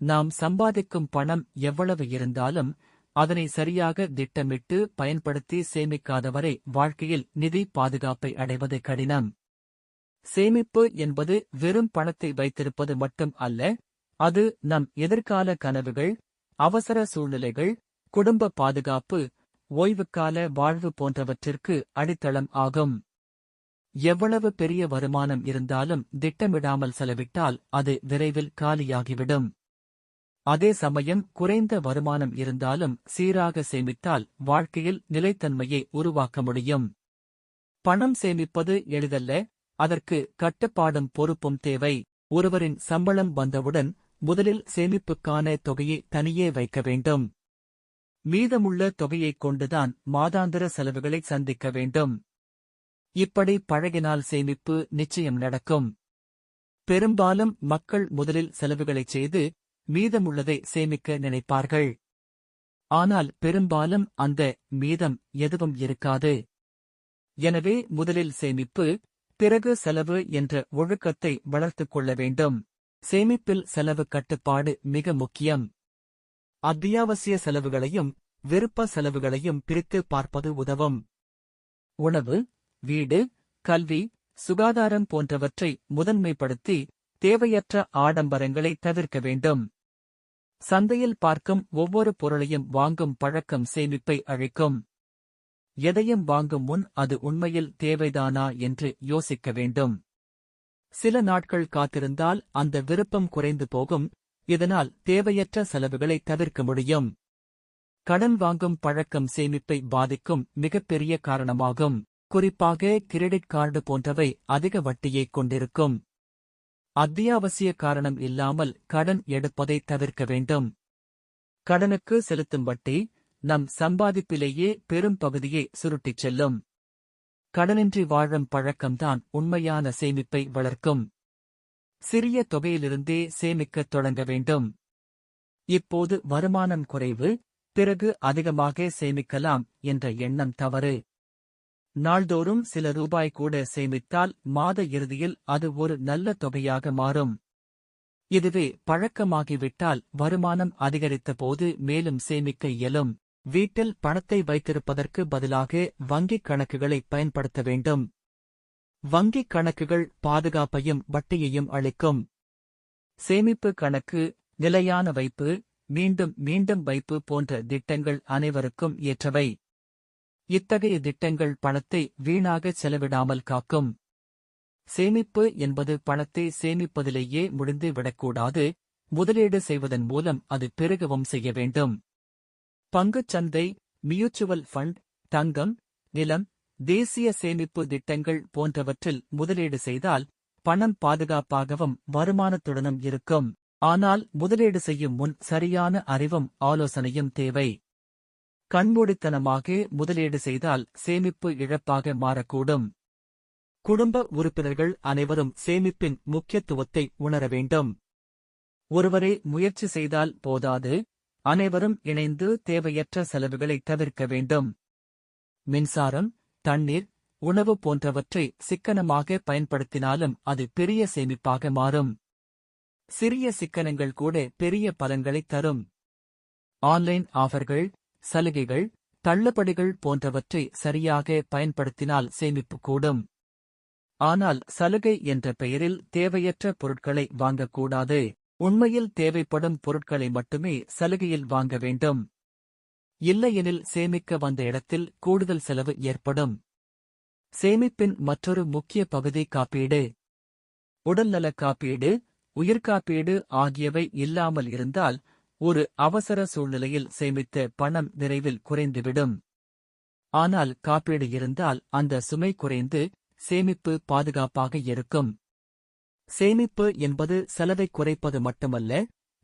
நாம் சம்பாதிக்கும் பணம் எவ்வளவு இருந்தாலும் அதனை சரியாக திட்டமிட்டு பயன்படுத்தி சேமிக்காதவரை வாழ்க்கையில் நிதி பாதுகாப்பை அடைவது கடினம். சேமிப்பு என்பது வெறும் பணத்தை வைத்திருப்பது மட்டும் அல்ல அது நம் எதிர்கால கனவுகள் அவசர சூழ்நிலைகள் குடும்ப பாதுகாப்பு ஓய்வுக்கால வாழ்வு போன்றவற்றிற்கு அடித்தளம் ஆகும். எவ்வளவு பெரிய வருமானம் இருந்தாலும் திட்டமிடாமல் செலவிட்டால் அது விரைவில் காலியாகிவிடும். அதே சமயம் குறைந்த வருமானம் இருந்தாலும் சீராக சேமித்தால் வாழ்க்கையில் நிலைத்தன்மையை உருவாக்க முடியும். பணம் சேமிப்பது எளிதல்ல அதற்கு கட்டுப்பாடும் பொறுப்பும் தேவை. ஒருவரின் சம்பளம் வந்தவுடன் முதலில் சேமிப்புக்கான தொகையை தனியே வைக்க வேண்டும். மீதமுள்ள தொகையைக் கொண்டுதான் மாதாந்திர செலவுகளை சந்திக்க வேண்டும். இப்படி பழகினால் சேமிப்பு நிச்சயம் நடக்கும். பெரும்பாலும் மக்கள் முதலில் செலவுகளைச் செய்து மீதமுள்ளதை சேமிக்க நினைப்பார்கள். ஆனால் பெரும்பாலும் அந்த மீதம் எதுவும் இருக்காது. எனவே முதலில் சேமிப்பு பிறகு செலவு என்ற ஒழுக்கத்தை வளர்த்துக் கொள்ள வேண்டும். சேமிப்பில் செலவு கட்டுப்பாடு மிக முக்கியம். அத்தியாவசிய செலவுகளையும் விருப்ப செலவுகளையும் பிரித்து பார்ப்பது உதவும். உணவு வீடு கல்வி சுகாதாரம் போன்றவற்றை முதன்மைப்படுத்தி தேவையற்ற ஆடம்பரங்களை தவிர்க்க வேண்டும். சந்தையில் பார்க்கும் ஒவ்வொரு பொருளையும் வாங்கும் பழக்கம் சேமிப்பை அழிக்கும். எதையும் வாங்கும் முன் அது உண்மையில் தேவைதானா என்று யோசிக்க வேண்டும். சில நாட்கள் காத்திருந்தால் அந்த விருப்பம் குறைந்து போகும் இதனால் தேவையற்ற செலவுகளை தவிர்க்க முடியும். கடன் வாங்கும் பழக்கம் சேமிப்பை பாதிக்கும் மிகப்பெரிய காரணமாகும். குறிப்பாக கிரெடிட் கார்டு போன்றவை அதிக வட்டியைக் கொண்டிருக்கும். அத்தியாவசிய காரணம் இல்லாமல் கடன் எடுப்பதை தவிர்க்க வேண்டும். கடனுக்கு செலுத்தும் வட்டி நம் சம்பாதிப்பிலேயே பெரும் பகுதியை சுருட்டிச் செல்லும். கடனின்றி வாழும் பழக்கம்தான் உண்மையான சேமிப்பை வளர்க்கும். சிறிய தொகையிலிருந்தே சேமிக்கத் தொடங்க வேண்டும். இப்போது வருமானம் குறைவு பிறகு அதிகமாக சேமிக்கலாம் என்ற எண்ணம் தவறு. நாள்தோறும் சில ரூபாய் கூட சேமித்தால் மாத இறுதியில் அது ஒரு நல்ல தொகையாக மாறும். இதுவே பழக்கமாகிவிட்டால் வருமானம் அதிகரித்த போது மேலும் சேமிக்க இயலும். வீட்டில் பணத்தை வைத்திருப்பதற்கு பதிலாக வங்கிக் கணக்குகளை பயன்படுத்த வேண்டும். வங்கிக் கணக்குகள் பாதுகாப்பையும் வட்டியையும் அளிக்கும். சேமிப்பு கணக்கு நிலையான வைப்பு மீண்டும் மீண்டும் வைப்பு போன்ற திட்டங்கள் அனைவருக்கும் ஏற்றவை. இத்தகைய திட்டங்கள் பணத்தை வீணாக செலவிடாமல் காக்கும். சேமிப்பு என்பது பணத்தை சேமிப்பதிலேயே முடிந்து விடக்கூடாது. முதலீடு செய்வதன் மூலம் அது பெருகவும் செய்ய வேண்டும். பங்குச் சந்தை மியூச்சுவல் ஃபண்ட் தங்கம் நிலம் தேசிய சேமிப்பு திட்டங்கள் போன்றவற்றில் முதலீடு செய்தால் பணம் பாதுகாப்பாகவும் வருமானத்துடனும் இருக்கும். ஆனால் முதலீடு செய்யும் முன் சரியான அறிவும் ஆலோசனையும் தேவை. கண்மூடித்தனமாக முதலீடு செய்தால் சேமிப்பு இழப்பாக மாறக்கூடும். குடும்ப உறுப்பினர்கள் அனைவரும் சேமிப்பின் முக்கியத்துவத்தை உணர வேண்டும். ஒருவரே முயற்சி செய்தால் போதாது. அனைவரும் இணைந்து தேவையற்ற செலவுகளை தவிர்க்க வேண்டும். மின்சாரம் தண்ணீர் உணவு போன்றவற்றை சிக்கனமாக பயன்படுத்தினாலும் அது பெரிய சேமிப்பாக மாறும். சிறிய சிக்கனங்கள் கூட பெரிய பலன்களை தரும். ஆன்லைன் ஆஃபர்கள் சலுகைகள் தள்ளுபடிகள் போன்றவற்றை சரியாக பயன்படுத்தினால் சேமிப்பு கூடும். ஆனால் சலுகை என்ற பெயரில் தேவையற்ற பொருட்களை வாங்கக்கூடாது. உண்மையில் தேவைப்படும் பொருட்களை மட்டுமே சலுகையில் வாங்க வேண்டும். இல்லையெனில் சேமிக்க வந்த இடத்தில் கூடுதல் செலவு ஏற்படும். சேமிப்பின் மற்றொரு முக்கிய பகுதி காப்பீடு. உடல்நலக் காப்பீடு உயிர்காப்பீடு ஆகியவை இல்லாமல் இருந்தால் ஒரு அவசர சூழ்நிலையில் சேமித்த பணம் விரைவில் குறைந்துவிடும். ஆனால் காப்பீடு இருந்தால் அந்த சுமை குறைந்து சேமிப்பு பாதுகாப்பாக இருக்கும். சேமிப்பு என்பது செலவை குறைப்பது மட்டுமல்ல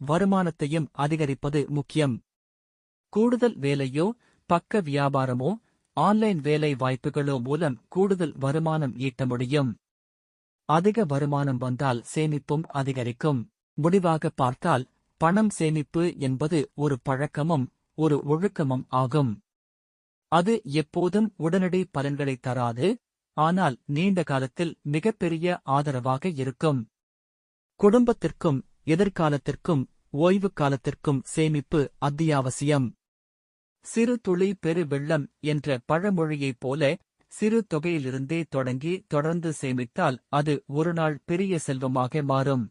வருமானத்தையும் அதிகரிப்பது முக்கியம். கூடுதல் வேலையோ பக்க வியாபாரமோ ஆன்லைன் வேலை வாய்ப்புகளோ மூலம் கூடுதல் வருமானம் ஈட்ட முடியும். அதிக வருமானம் வந்தால் சேமிப்பும் அதிகரிக்கும். முடிவாக பார்த்தால் பணம் சேமிப்பு என்பது ஒரு பழக்கமும் ஒரு ஒழுக்கமும் ஆகும். அது எப்போதும் உடனடி பலன்களை தராது ஆனால் நீண்ட காலத்தில் மிகப்பெரிய ஆதரவாக இருக்கும். குடும்பத்திற்கும் எதிர்காலத்திற்கும் ஓய்வு காலத்திற்கும் சேமிப்பு அத்தியாவசியம். சிறு துளி பெரு வெள்ளம் என்ற பழமொழியைப் போல சிறு தொகையிலிருந்தே தொடங்கி தொடர்ந்து சேமித்தால் அது ஒருநாள் பெரிய செல்வமாக மாறும்.